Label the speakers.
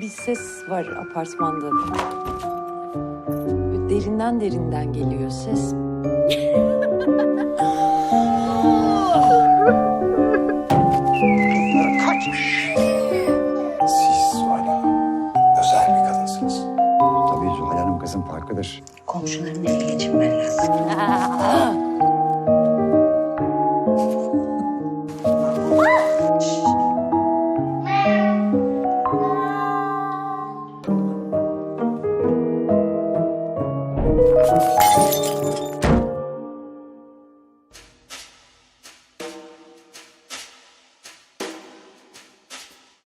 Speaker 1: Bir ses var apartmanda. Derinden derinden geliyor ses.
Speaker 2: Kaçmış. Zuhal Hanım kızın farklıdır.
Speaker 3: Komşuların ele geçirmen lazım.